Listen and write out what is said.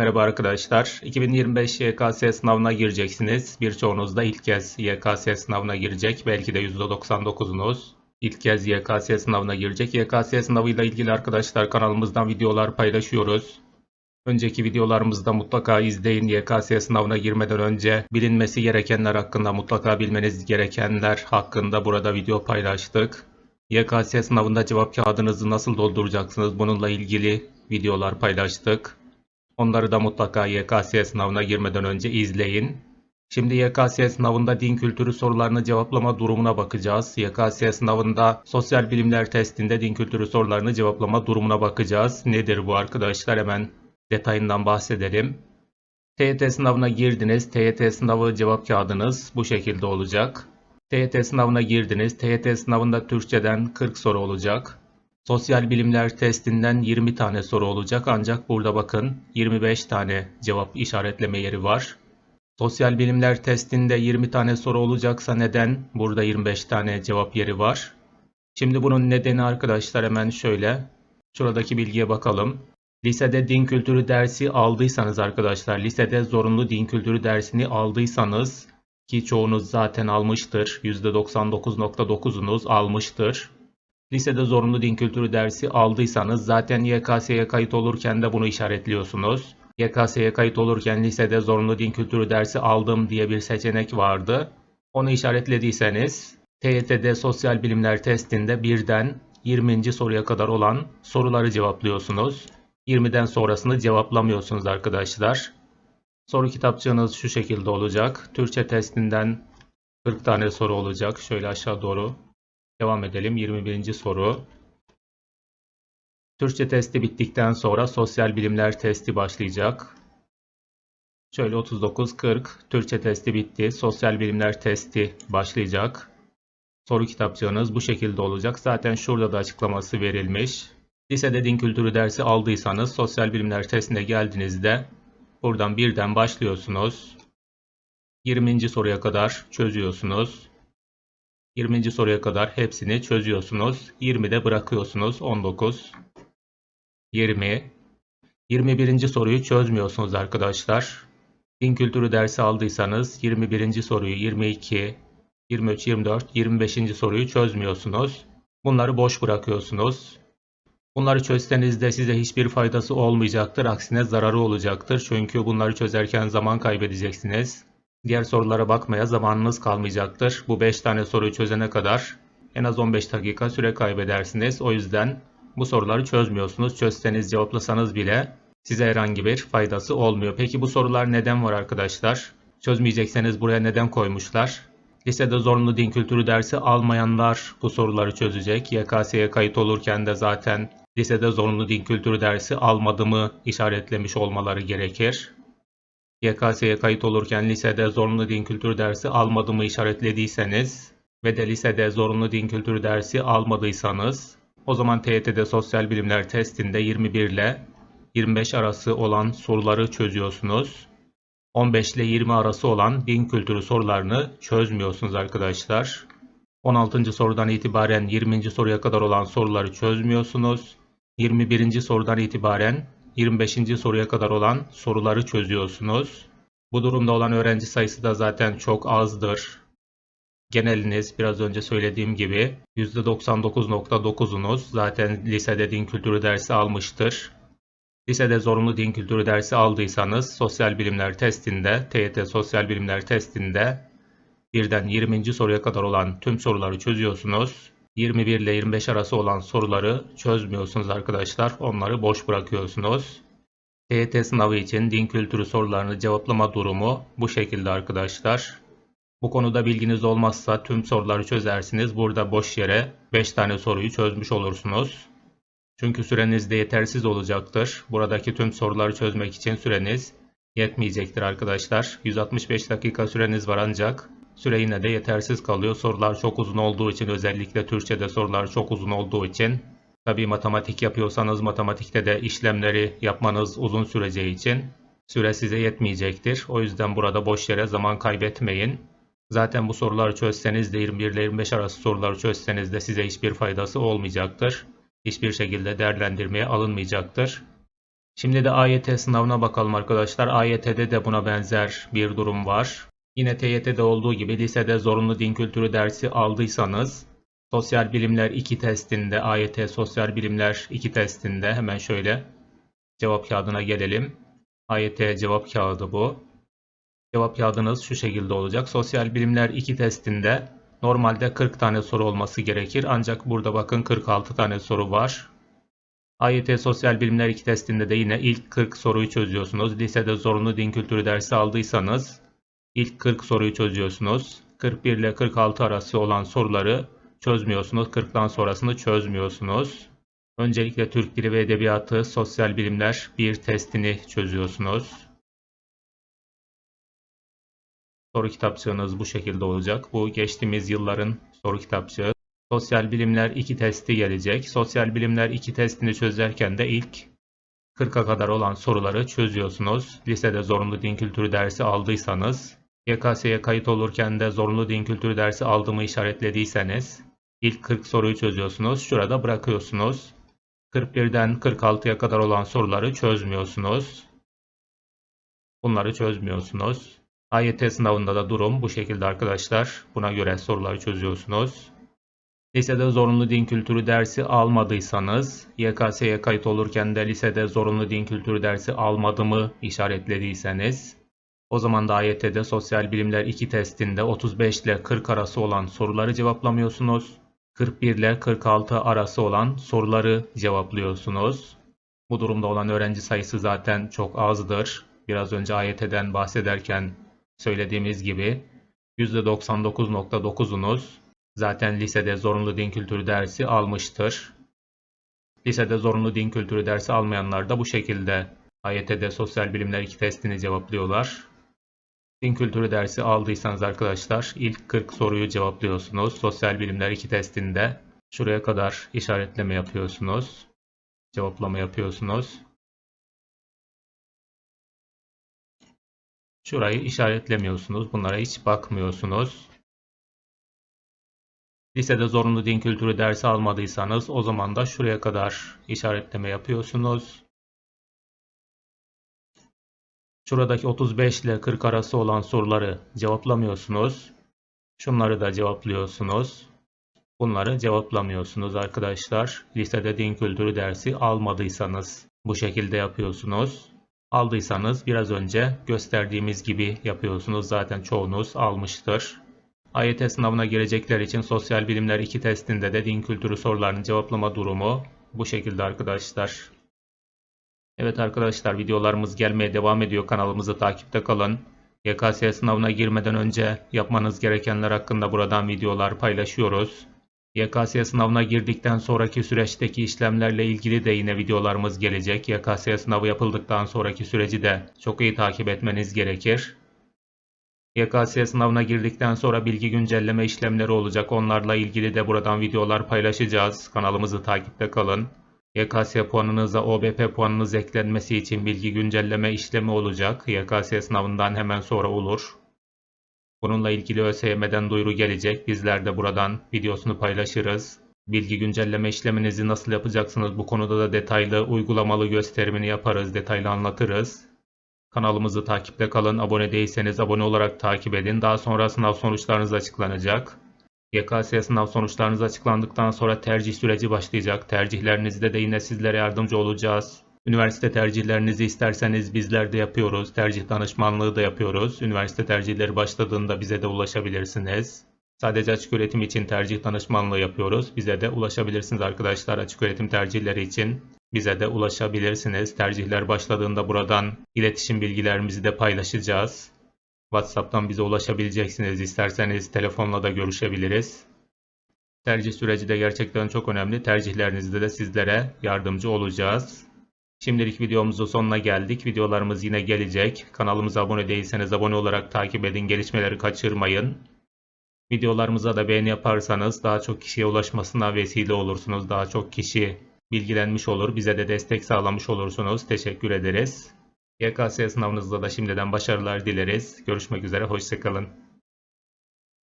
Merhaba arkadaşlar. 2025 YKS sınavına gireceksiniz. Birçoğunuz da ilk kez YKS sınavına girecek. Belki de %99'unuz ilk kez YKS sınavına girecek. YKS sınavıyla ilgili arkadaşlar kanalımızdan videolar paylaşıyoruz. Önceki videolarımızda mutlaka izleyin. YKS sınavına girmeden önce bilinmesi gerekenler hakkında mutlaka bilmeniz gerekenler hakkında burada video paylaştık. YKS sınavında cevap kağıdınızı nasıl dolduracaksınız bununla ilgili videolar paylaştık. Onları da mutlaka YKS sınavına girmeden önce izleyin. Şimdi YKS sınavında din kültürü sorularını cevaplama durumuna bakacağız. YKS sınavında sosyal bilimler testinde din kültürü sorularını cevaplama durumuna bakacağız. Nedir bu arkadaşlar? Hemen detayından bahsedelim. TYT sınavına girdiniz. TYT sınavı cevap kağıdınız bu şekilde olacak. TYT sınavına girdiniz. TYT sınavında Türkçeden 40 soru olacak. Sosyal bilimler testinden 20 tane soru olacak ancak burada bakın 25 tane cevap işaretleme yeri var. Sosyal bilimler testinde 20 tane soru olacaksa neden burada 25 tane cevap yeri var? Şimdi bunun nedeni arkadaşlar hemen şöyle. Şuradaki bilgiye bakalım. Lisede din kültürü dersi aldıysanız arkadaşlar, lisede zorunlu din kültürü dersini aldıysanız ki çoğunuz zaten almıştır. %99.9'unuz almıştır. Lisede zorunlu din kültürü dersi aldıysanız zaten YKS'ye kayıt olurken de bunu işaretliyorsunuz. YKS'ye kayıt olurken lisede zorunlu din kültürü dersi aldım diye bir seçenek vardı. Onu işaretlediyseniz TYT'de sosyal bilimler testinde birden 20. soruya kadar olan soruları cevaplıyorsunuz. 20'den sonrasını cevaplamıyorsunuz arkadaşlar. Soru kitapçığınız şu şekilde olacak. Türkçe testinden 40 tane soru olacak. Şöyle aşağı doğru Devam edelim. 21. soru. Türkçe testi bittikten sonra sosyal bilimler testi başlayacak. Şöyle 39-40 Türkçe testi bitti. Sosyal bilimler testi başlayacak. Soru kitapçığınız bu şekilde olacak. Zaten şurada da açıklaması verilmiş. Lisede din kültürü dersi aldıysanız sosyal bilimler testine geldiğinizde buradan birden başlıyorsunuz. 20. soruya kadar çözüyorsunuz. 20. soruya kadar hepsini çözüyorsunuz. 20'de bırakıyorsunuz. 19, 20, 21. soruyu çözmüyorsunuz arkadaşlar. Din kültürü dersi aldıysanız 21. soruyu 22, 23, 24, 25. soruyu çözmüyorsunuz. Bunları boş bırakıyorsunuz. Bunları çözseniz de size hiçbir faydası olmayacaktır. Aksine zararı olacaktır. Çünkü bunları çözerken zaman kaybedeceksiniz. Diğer sorulara bakmaya zamanınız kalmayacaktır. Bu 5 tane soruyu çözene kadar en az 15 dakika süre kaybedersiniz. O yüzden bu soruları çözmüyorsunuz. Çözseniz cevaplasanız bile size herhangi bir faydası olmuyor. Peki bu sorular neden var arkadaşlar? Çözmeyecekseniz buraya neden koymuşlar? Lisede zorunlu din kültürü dersi almayanlar bu soruları çözecek. YKS'ye kayıt olurken de zaten lisede zorunlu din kültürü dersi almadığımı işaretlemiş olmaları gerekir. YKS'ye kayıt olurken lisede zorunlu din kültürü dersi almadığımı işaretlediyseniz ve de lisede zorunlu din kültürü dersi almadıysanız o zaman TYT'de sosyal bilimler testinde 21 ile 25 arası olan soruları çözüyorsunuz. 15 ile 20 arası olan din kültürü sorularını çözmüyorsunuz arkadaşlar. 16. sorudan itibaren 20. soruya kadar olan soruları çözmüyorsunuz. 21. sorudan itibaren 25. soruya kadar olan soruları çözüyorsunuz. Bu durumda olan öğrenci sayısı da zaten çok azdır. Geneliniz biraz önce söylediğim gibi %99.9'unuz zaten lisede din kültürü dersi almıştır. Lisede zorunlu din kültürü dersi aldıysanız sosyal bilimler testinde, TYT sosyal bilimler testinde birden 20. soruya kadar olan tüm soruları çözüyorsunuz. 21 ile 25 arası olan soruları çözmüyorsunuz arkadaşlar. Onları boş bırakıyorsunuz. TYT sınavı için din kültürü sorularını cevaplama durumu bu şekilde arkadaşlar. Bu konuda bilginiz olmazsa tüm soruları çözersiniz. Burada boş yere 5 tane soruyu çözmüş olursunuz. Çünkü süreniz de yetersiz olacaktır. Buradaki tüm soruları çözmek için süreniz yetmeyecektir arkadaşlar. 165 dakika süreniz var ancak Süre yine de yetersiz kalıyor. Sorular çok uzun olduğu için özellikle Türkçe'de sorular çok uzun olduğu için tabi matematik yapıyorsanız matematikte de işlemleri yapmanız uzun süreceği için süre size yetmeyecektir. O yüzden burada boş yere zaman kaybetmeyin. Zaten bu soruları çözseniz de 21 ile 25 arası soruları çözseniz de size hiçbir faydası olmayacaktır. Hiçbir şekilde değerlendirmeye alınmayacaktır. Şimdi de AYT sınavına bakalım arkadaşlar. AYT'de de buna benzer bir durum var. Yine TYT'de olduğu gibi lisede zorunlu din kültürü dersi aldıysanız Sosyal Bilimler 2 testinde, AYT Sosyal Bilimler 2 testinde hemen şöyle cevap kağıdına gelelim. AYT cevap kağıdı bu. Cevap kağıdınız şu şekilde olacak. Sosyal Bilimler 2 testinde normalde 40 tane soru olması gerekir. Ancak burada bakın 46 tane soru var. AYT Sosyal Bilimler 2 testinde de yine ilk 40 soruyu çözüyorsunuz. Lisede zorunlu din kültürü dersi aldıysanız ilk 40 soruyu çözüyorsunuz. 41 ile 46 arası olan soruları çözmüyorsunuz. 40'tan sonrasını çözmüyorsunuz. Öncelikle Türk Dili ve Edebiyatı Sosyal Bilimler 1 testini çözüyorsunuz. Soru kitapçığınız bu şekilde olacak. Bu geçtiğimiz yılların soru kitapçığı. Sosyal Bilimler 2 testi gelecek. Sosyal Bilimler 2 testini çözerken de ilk 40'a kadar olan soruları çözüyorsunuz. Lisede zorunlu din kültürü dersi aldıysanız, YKS'ye kayıt olurken de zorunlu din kültürü dersi aldığımı işaretlediyseniz, ilk 40 soruyu çözüyorsunuz. Şurada bırakıyorsunuz. 41'den 46'ya kadar olan soruları çözmüyorsunuz. Bunları çözmüyorsunuz. AYT sınavında da durum bu şekilde arkadaşlar. Buna göre soruları çözüyorsunuz. Lisede zorunlu din kültürü dersi almadıysanız, YKS'ye kayıt olurken de lisede zorunlu din kültürü dersi almadığımı işaretlediyseniz, o zaman da AYT'de Sosyal Bilimler 2 testinde 35 ile 40 arası olan soruları cevaplamıyorsunuz. 41 ile 46 arası olan soruları cevaplıyorsunuz. Bu durumda olan öğrenci sayısı zaten çok azdır. Biraz önce AYT'den bahsederken söylediğimiz gibi %99.9'unuz zaten lisede zorunlu din kültürü dersi almıştır. Lisede zorunlu din kültürü dersi almayanlar da bu şekilde AYT'de Sosyal Bilimler 2 testini cevaplıyorlar. Din kültürü dersi aldıysanız arkadaşlar ilk 40 soruyu cevaplıyorsunuz. Sosyal Bilimler 2 testinde şuraya kadar işaretleme yapıyorsunuz. Cevaplama yapıyorsunuz. Şurayı işaretlemiyorsunuz. Bunlara hiç bakmıyorsunuz. Lisede zorunlu din kültürü dersi almadıysanız o zaman da şuraya kadar işaretleme yapıyorsunuz. Şuradaki 35 ile 40 arası olan soruları cevaplamıyorsunuz. Şunları da cevaplıyorsunuz. Bunları cevaplamıyorsunuz arkadaşlar. Lisede din kültürü dersi almadıysanız bu şekilde yapıyorsunuz. Aldıysanız biraz önce gösterdiğimiz gibi yapıyorsunuz. Zaten çoğunuz almıştır. AYT sınavına girecekler için Sosyal Bilimler 2 testinde de din kültürü sorularının cevaplama durumu bu şekilde arkadaşlar. Evet arkadaşlar videolarımız gelmeye devam ediyor. Kanalımızı takipte kalın. YKS sınavına girmeden önce yapmanız gerekenler hakkında buradan videolar paylaşıyoruz. YKS sınavına girdikten sonraki süreçteki işlemlerle ilgili de yine videolarımız gelecek. YKS sınavı yapıldıktan sonraki süreci de çok iyi takip etmeniz gerekir. YKS sınavına girdikten sonra bilgi güncelleme işlemleri olacak. Onlarla ilgili de buradan videolar paylaşacağız. Kanalımızı takipte kalın. YKS puanınıza OBP puanınız eklenmesi için bilgi güncelleme işlemi olacak. YKS sınavından hemen sonra olur. Bununla ilgili ÖSYM'den duyuru gelecek. Bizler de buradan videosunu paylaşırız. Bilgi güncelleme işleminizi nasıl yapacaksınız bu konuda da detaylı uygulamalı gösterimini yaparız, detaylı anlatırız. Kanalımızı takipte kalın. Abone değilseniz abone olarak takip edin. Daha sonra sınav sonuçlarınız açıklanacak. YKS sınav sonuçlarınız açıklandıktan sonra tercih süreci başlayacak. Tercihlerinizde de yine sizlere yardımcı olacağız. Üniversite tercihlerinizi isterseniz bizler de yapıyoruz. Tercih danışmanlığı da yapıyoruz. Üniversite tercihleri başladığında bize de ulaşabilirsiniz. Sadece açık öğretim için tercih danışmanlığı yapıyoruz. Bize de ulaşabilirsiniz arkadaşlar açık öğretim tercihleri için. Bize de ulaşabilirsiniz. Tercihler başladığında buradan iletişim bilgilerimizi de paylaşacağız. WhatsApp'tan bize ulaşabileceksiniz. İsterseniz telefonla da görüşebiliriz. Tercih süreci de gerçekten çok önemli. Tercihlerinizde de sizlere yardımcı olacağız. Şimdilik videomuzun sonuna geldik. Videolarımız yine gelecek. Kanalımıza abone değilseniz abone olarak takip edin. Gelişmeleri kaçırmayın. Videolarımıza da beğeni yaparsanız daha çok kişiye ulaşmasına vesile olursunuz. Daha çok kişi bilgilenmiş olur. Bize de destek sağlamış olursunuz. Teşekkür ederiz. YKS sınavınızda da şimdiden başarılar dileriz. Görüşmek üzere. Hoşçakalın.